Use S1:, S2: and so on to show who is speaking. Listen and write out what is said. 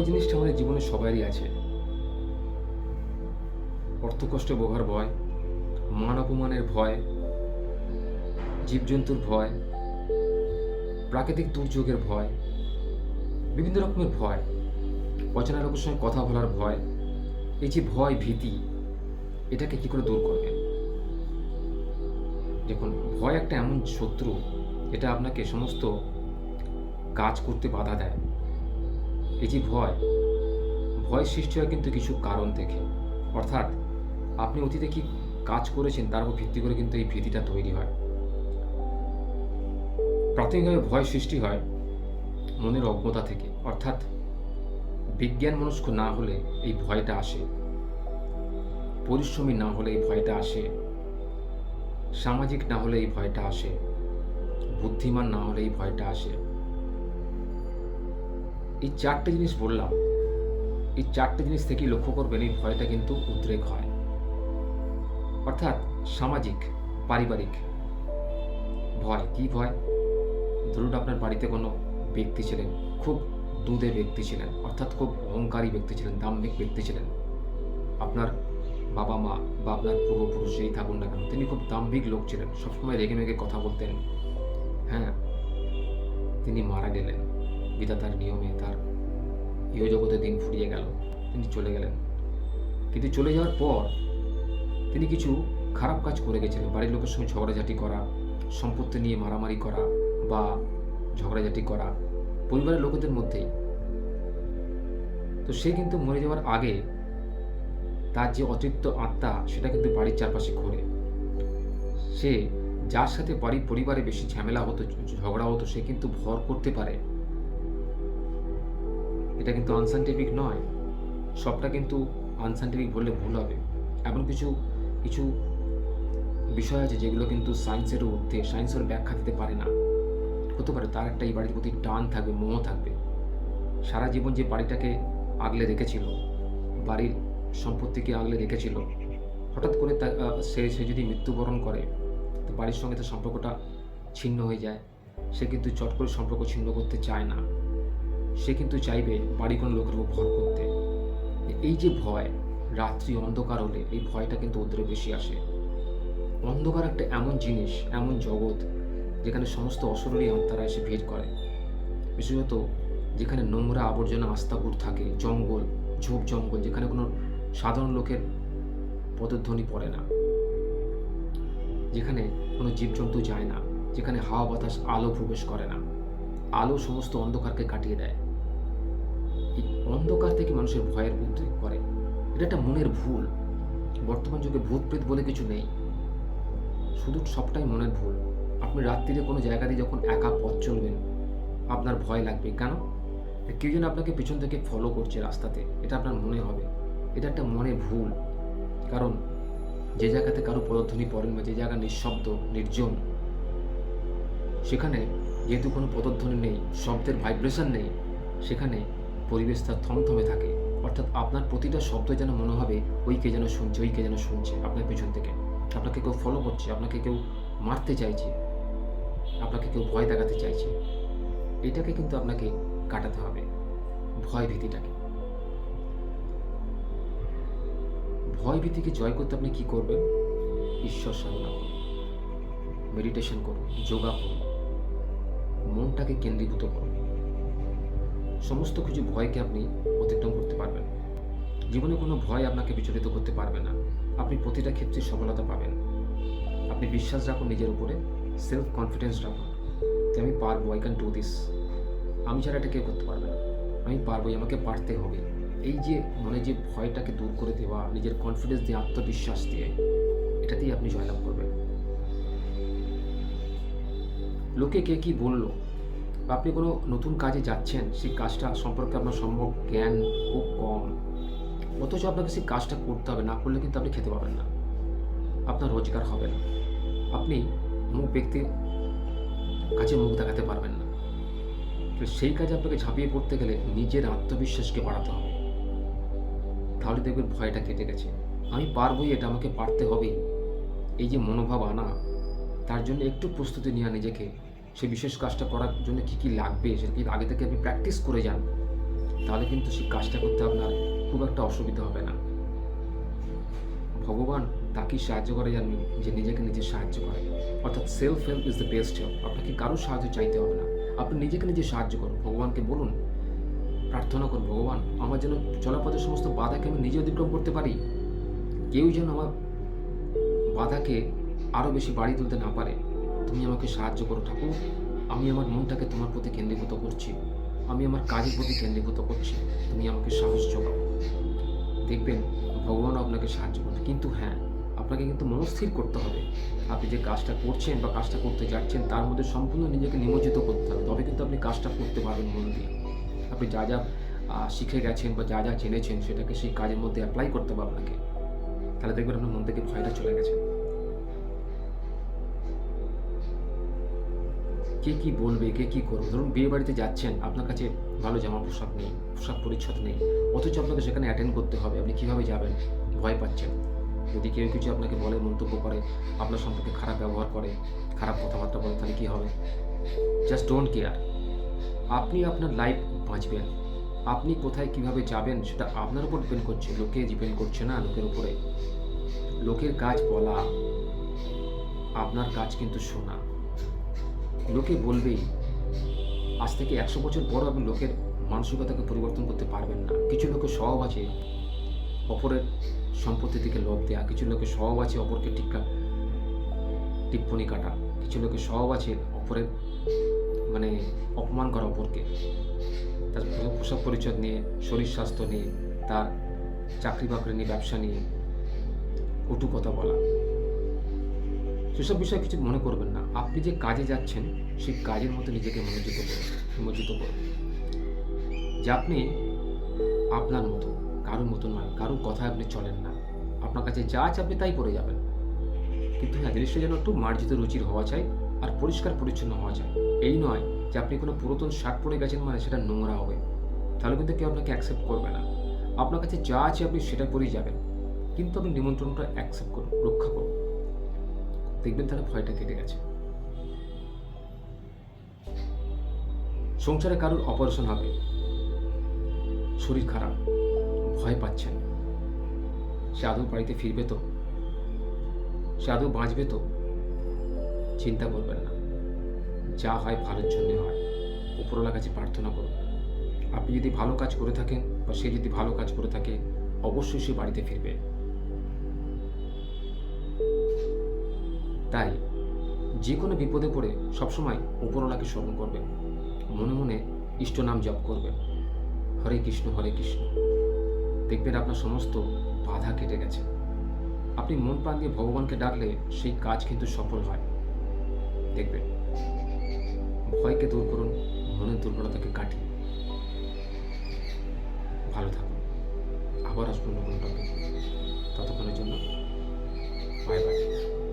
S1: ভয় জিনিসটা আমাদের জীবনে সবারই আছে। অর্থ অর্থকষ্টে বোঝার ভয়, মান অপমানের ভয়, জীবজন্তুর ভয়, প্রাকৃতিক দুর্যোগের ভয়, বিভিন্ন রকমের ভয়, অচেনা লোকের সঙ্গে কথা বলার ভয়, এই যে ভয় ভীতি, এটাকে কি করে দূর করবেন দেখুন, ভয় একটা এমন শত্রু, এটা আপনাকে সমস্ত কাজ করতে বাধা দেয়। এই যে ভয় ভয় সৃষ্টি হয় কিন্তু কিছু কারণ থেকে অর্থাৎ আপনি অতীতে কি কাজ করেছেন তার উপর ভিত্তি করে কিন্তু এই ভীতিটা তৈরি হয়। প্রাথমিকভাবে ভয় সৃষ্টি হয় মনের অজ্ঞতা থেকে। অর্থাৎ বিজ্ঞান মনস্ক না হলে এই ভয়টা আসে। পরিশ্রমী না হলে এই ভয়টা আসে। সামাজিক না হলে এই ভয়টা আসে। বুদ্ধিমান না হলে এই ভয়টা আসে। এই চারটে জিনিস বললাম, এই চারটে জিনিস থেকেই লক্ষ্য করবেন এই ভয়টা কিন্তু উদ্রেক হয়। অর্থাৎ সামাজিক, পারিবারিক ভয়। কি ভয়? ধরুন আপনার বাড়িতে কোনো ব্যক্তি ছিলেন, খুব দুধে ব্যক্তি ছিলেন, অর্থাৎ খুব অহংকারী ব্যক্তি ছিলেন, দাম্ভিক ব্যক্তি ছিলেন। আপনার বাবা মা বা আপনার পূর্বপুরুষ যেই থাকুন না কেন, তিনি খুব দাম্ভিক লোক ছিলেন, সবসময় রেগে মেগে কথা বলতেন। হ্যাঁ তিনি মারা গেলেন। বিধাতার নিয়মে তার ইহ ইহজগতে দিন ফুরিয়ে গেল, তিনি চলে গেলেন। কিন্তু চলে যাওয়ার পর তিনি কিছু খারাপ কাজ করে গেছিলেন। বাড়ির লোকের সঙ্গে ঝগড়াঝাটি করা, সম্পত্তি নিয়ে মারামারি করা বা ঝগড়াঝাটি করা পরিবারের লোকেদের মধ্যেই। তো সে কিন্তু মরে যাওয়ার আগে তার যে অতৃপ্ত আত্মা, সেটা কিন্তু বাড়ির চারপাশে ঘোরে। সে যার সাথে বাড়ির পরিবারে বেশি ঝামেলা হতো, ঝগড়া হতো, সে কিন্তু ভর করতে পারে। এটা কিন্তু আনসাইন্টিফিক নয়। সবটা কিন্তু আনসাইন্টিফিক বললে ভুল হবে। এমন কিছু কিছু বিষয় আছে যেগুলো কিন্তু সায়েন্সের ঊর্ধ্বে সায়েন্সের ব্যাখ্যা দিতে পারে না। হতে পারে তার একটা এই বাড়ির প্রতি টান থাকবে, মোহ থাকবে। সারা জীবন যে বাড়িটাকে আগলে রেখেছিল, বাড়ির সম্পত্তিকে আগলে রেখেছিল, হঠাৎ করে সে সে যদি মৃত্যুবরণ করে, তো বাড়ির সঙ্গে তার সম্পর্কটা ছিন্ন হয়ে যায়। সে কিন্তু চট করে সম্পর্ক ছিন্ন করতে চায় না। সে কিন্তু চাইবে বাড়ি কোনো লোকের উপর ভর করতে। এই যে ভয়, রাত্রি অন্ধকার হলে এই ভয়টা কিন্তু ওদের বেশি আসে। অন্ধকার একটা এমন জিনিস, এমন জগৎ, যেখানে সমস্ত অশরীরী আত্মারা এসে ভিড় করে। বিশেষত যেখানে নোংরা আবর্জনা আস্তাপুর থাকে, জঙ্গল, ঝোপ জঙ্গল, যেখানে কোনো সাধারণ লোকের পদধ্বনি পড়ে না। যেখানে কোনো জীবজন্তু যায় না, যেখানে হাওয়া বাতাস আলো প্রবেশ করে না। আলো সমস্ত অন্ধকারকে কাটিয়ে দেয়। অন্ধকার থেকে মানুষের ভয়ের উদ্রেক করে। এটা একটা মনের ভুল। বর্তমান যুগে ভূত প্রেত বলে কিছু নেই। শুধু সবটাই মনের ভুল। আপনি রাত্রিরে কোনো জায়গা দিয়ে যখন একা পথ চলবেন, আপনার ভয় লাগবে। কেন? কেউ যেন আপনাকে পিছন থেকে ফলো করছে রাস্তাতে। এটা আপনার মনে হবে। এটা একটা মনে ভুল। কারণ যে জায়গাতে কারও পদধ্বনি পড়েন বা যে জায়গা নিঃশব্দ, নির্জন, সেখানে যেহেতু কোনো পদধ্বনি নেই, শব্দের ভাইব্রেশন নেই, সেখানে পরিবেশটা থমথমে থাকে। অর্থাৎ আপনার প্রতিটা শব্দ যেন মনে হবে, ওই কে যেন শুনছে, ওই কে যেন শুনছে আপনার পিছন থেকে। আপনাকে কেউ ফলো করছে, আপনাকে কেউ মারতে চাইছে, আপনাকে কেউ ভয় দেখাতে চাইছে। এটাকে কিন্তু আপনাকে কাটাতে হবে, ভয় ভীতিটাকে। ভয় ভীতিকে জয় করতে আপনি কি করবেন? ঈশ্বর সাধনা করুন মেডিটেশন করুন, যোগা করুন, মনটাকে কেন্দ্রীভূত করুন। সমস্ত কিছু ভয়কে আপনি অতিক্রম করতে পারবেন। জীবনে কোনো ভয় আপনাকে বিচলিত করতে পারবে না। আপনি প্রতিটা ক্ষেত্রে সফলতা পাবেন। আপনি বিশ্বাস রাখুন নিজের উপরে সেলফ কনফিডেন্স রাখুন। যে আমি পারব আই ক্যান ডু দিস আমি ছাড়া এটা কেউ করতে পারবে না। আমি পারবোই আমাকে পারতে হবে। এই যে মনে যে ভয়টাকে দূর করে দেওয়া, নিজের কনফিডেন্স দিয়ে, আত্মবিশ্বাস দিয়ে, এটাতেই আপনি জয়লাভ করবেন। লোকে কে কি বলল? বা আপনি কোনো নতুন কাজে যাচ্ছেন, সেই কাজটা সম্পর্কে আপনার সম্ভব জ্ঞান খুব কম। অথচ আপনাকে সেই কাজটা করতে হবে, না করলে কিন্তু আপনি খেতে পাবেন না। আপনার রোজগার হবে না। আপনি মুখ ব্যক্তির কাছে মুখ দেখাতে পারবেন না। সেই কাজে আপনাকে ঝাঁপিয়ে পড়তে গেলে নিজের আত্মবিশ্বাসকে বাড়াতে হবে। তাহলে দেখবেন ভয়টা কেটে গেছে। আমি পারবোই, এটা আমাকে পারতে হবেই এই যে মনোভাব আনা, তার জন্য একটু প্রস্তুতি নেওয়া নিজেকে। সেই বিশেষ কাজটা করার জন্য কী কী লাগবে? সেটা কি আগে থেকে আপনি প্র্যাকটিস করে যান? তাহলে কিন্তু সেই কাজটা করতে আপনার খুব একটা অসুবিধা হবে না। ভগবান তাকেই সাহায্য করে জানবে যে নিজেকে নিজে সাহায্য করে। অর্থাৎ self help is the best help আপনাকে কারোর সাহায্য চাইতে হবে না। আপনি নিজেকে নিজে সাহায্য করুন। ভগবানকে বলুন, প্রার্থনা করুন, ভগবান, আমার যেন চলাপথের সমস্ত বাধাকে আমি নিজে অতিক্রম করতে পারি। কেউ যেন আমার বাধাকে আরও বেশি বাড়িয়ে তুলতে না পারে। তুমি আমাকে সাহায্য করো ঠাকুর। আমি আমার মনটাকে তোমার প্রতি কেন্দ্রীভূত করছি। আমি আমার কাজের প্রতি কেন্দ্রীভূত করছি। তুমি আমাকে সাহস যোগাও। দেখবেন ভগবান আপনাকে সাহায্য করবে। কিন্তু হ্যাঁ আপনাকে কিন্তু মনস্থির করতে হবে। আপনি যে কাজটা করছেন বা কাজটা করতে যাচ্ছেন, তার মধ্যে সম্পূর্ণ নিজেকে নিমজ্জিত করতে হবে। তবে কিন্তু আপনি কাজটা করতে পারবেন মন দিয়ে। আপনি যা যা শিখে গেছেন বা যা যা জেনেছেন, সেটাকে সেই কাজের মধ্যে অ্যাপ্লাই করতে হবে আপনাকে তাহলে দেখবেন আপনার মন থেকে ভয়টা চলে গেছে। কে কি বলবে, কে কি করবে? ধরুন বিয়ে বাড়িতে যাচ্ছেন, আপনার কাছে ভালো জামা পোশাক নেই, পোশাক পরিচ্ছদ নেই, অথচ আপনাকে সেখানে অ্যাটেন্ড করতে হবে, আপনি কীভাবে যাবেন? ভয় পাচ্ছেন। যদি কেউ কিছু আপনাকে বলে, মন্তব্য করে, আপনার সম্পর্কে খারাপ ব্যবহার করে, খারাপ কথাবার্তা বলে, তাহলে কী হবে? জাস্ট ডোন্ট কেয়ার আপনি আপনার লাইফ বাঁচবেন। আপনি কোথায় কীভাবে যাবেন, সেটা আপনার উপর ডিপেন্ড করছে। লোকে ডিপেন্ড করছে না লোকের উপরে। লোকের কাজ বলা, আপনার কাজ কিন্তু শোনা লোকে বলবেই আজ থেকে একশো বছর পরও আপনি লোকের মানসিকতাকে পরিবর্তন করতে পারবেন না। কিছু লোকের স্বভাব আছে, অপরের সম্পত্তির দিকে লোভ দেওয়া কিছু লোকের স্বভাব আছে, অপরকে টিকা টিপ্পনি কাটা। কিছু লোকের স্বভাব আছে, অপরের মানে অপমান করা অপরকে। তার পোশাক পরিচ্ছদ নিয়ে, শরীর স্বাস্থ্য নিয়ে, তার চাকরি বাকরি নিয়ে, ব্যবসা নিয়ে কটু কথা বলা। সেসব বিষয়ে কিছু মনে করবেন না। আপনি যে কাজে যাচ্ছেন, সেই কাজের মতো নিজেকে মনোযোগ করুন নিমজ্জিত করুন। যে আপনি আপনার মতো, কারোর মতো নয়, কারোর কথায় আপনি চলেন না। আপনার কাছে যা আপনি তাই করে যাবেন। কিন্তু হ্যাঁ জিনিসটা যেন একটু মার্জিত রুচির হওয়া চাই আর পরিষ্কার পরিচ্ছন্ন হওয়া চাই। এই নয় যে আপনি কোনো পুরাতন শার্ট পরে গেছেন মানে সেটা নোংরা হবে। তাহলে কিন্তু কেউ আপনাকে অ্যাকসেপ্ট করবে না। আপনার কাছে যা আছে আপনি সেটা করেই যাবেন। কিন্তু আপনি নিমন্ত্রণটা অ্যাকসেপ্ট করুন, রক্ষা করুন। দেখবেন তাহলে ভয়টা কেটে গেছে। সংসারে কারোর অপারেশন হবে। শরীর খারাপ, ভয় পাচ্ছেন। সে আদৌ বাড়িতে ফিরবে তো? সে আদৌ বাঁচবে তো? চিন্তা করবেন না। যা হয় ভালোর জন্য হয়। উপরওয়ালার কাছে প্রার্থনা করুন। আপনি যদি ভালো কাজ করে থাকেন বা সে যদি ভালো কাজ করে থাকে, অবশ্যই সে বাড়িতে ফিরবে। তাই যে কোনো বিপদে পড়ে সবসময় উপরওয়ালাকে স্মরণ করবে। মনে মনে ইষ্ট নাম জপ করবে। হরে কৃষ্ণ হরে কৃষ্ণ। দেখবেন আপনার সমস্ত বাধা কেটে গেছে। আপনি মন প্রাণ দিয়ে ভগবানকে ডাকলে সেই কাজ কিন্তু সফল হয়। দেখবেন। ভয়কে দূর করুন, মনের দুর্বলতাকে কাটি ভালো থাকুন। আবার আসব নতুন টপিক ততক্ষণের জন্য বাই বাই